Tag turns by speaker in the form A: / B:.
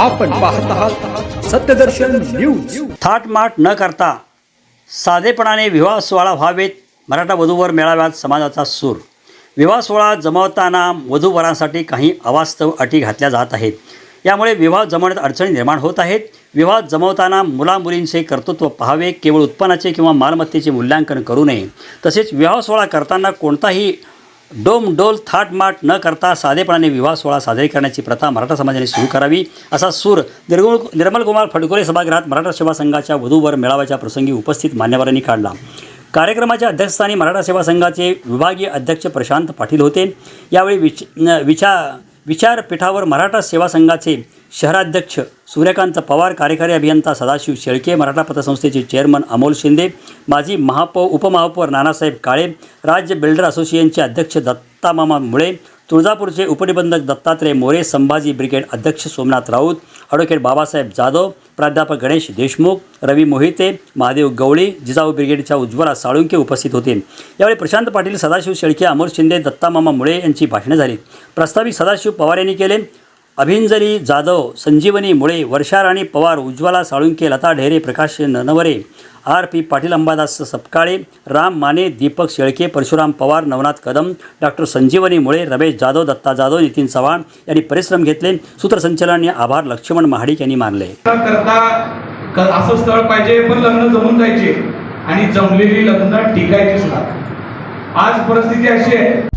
A: आपण पाहत आहात सत्यदर्शन न्यूज.
B: थाटमाट न करता साधेपणाने विवाह सोहळा व्हावेत मराठा वधूवर मेळाव्यात समाजाचा सूर. विवाह सोहळा जमवताना वधूवरांसाठी काही अवास्तव अटी घातल्या जात आहेत. यामुळे विवाह जमवण्यात अडचणी निर्माण होत आहेत. विवाह जमवताना मुलामुलींचे कर्तृत्व पाहावे केवळ उत्पन्नाचे किंवा मालमत्तेचे मूल्यांकन करू नये. तसेच विवाह सोहळा करताना कोणताही डोम-डोल थाटमाट न करता साधेपणाने विवाह सोहळा साजरे करण्याची प्रथा मराठा समाजाने सुरू करावी असा सूर निर्गुळ निर्मलकुमार फडकोले सभागृहात मराठा सेवा संघाच्या वधूवर मेळाव्याच्या प्रसंगी उपस्थित मान्यवरांनी काढला. कार्यक्रमाच्या अध्यक्षस्थानी मराठा सेवा संघाचे विभागीय अध्यक्ष प्रशांत पाटील होते. यावेळी विच विचार विचारपीठावर मराठा सेवा संघाचे शहराध्यक्ष सूर्यकांत पवार कार्यकारी अभियंता सदाशिव शेळके मराठा पतसंस्थेचे चेअरमन अमोल शिंदे माजी महापौर उपमहापौर नानासाहेब काळे राज्य बिल्डर असोसिएशनचे अध्यक्ष दत्तामामा मुळे तुळजापूरचे उपनिबंधक दत्तात्रय मोरे संभाजी ब्रिगेड अध्यक्ष सोमनाथ राऊत ॲडव्होकेट बाबासाहेब जाधव प्राध्यापक गणेश देशमुख रवी मोहिते महादेव गवळी जिजाऊ ब्रिगेडच्या उज्ज्वला साळुंके उपस्थित होते. यावेळी प्रशांत पाटील सदाशिव शेळके अमोल शिंदे दत्तामामा मुळे यांची भाषणे झाली. प्रस्तावित सदाशिव पवार यांनी केले. Abhinjari Jadhav Sanjivani Mule Varsharani Pawar Ujjwala Salunke Lata Dhere Prakash Nanaware R P Patil Ambadas Sapkale Ram Mane Deepak Shelke Parshuram Pawar Navnath Kadam doctor Sanjivani Mule Ramesh Jadhav Datta Jadhav Nitin Chavan यांनी परिश्रम घेतले. सूत्रसंचलन आभार लक्ष्मण महाडिक यांनी मानले.
C: करता असं स्थळ पाहिजे पण लग्न जमून जायचे आणि जमलेली लग्न टिकायची आज परिस्थिती अशी आहे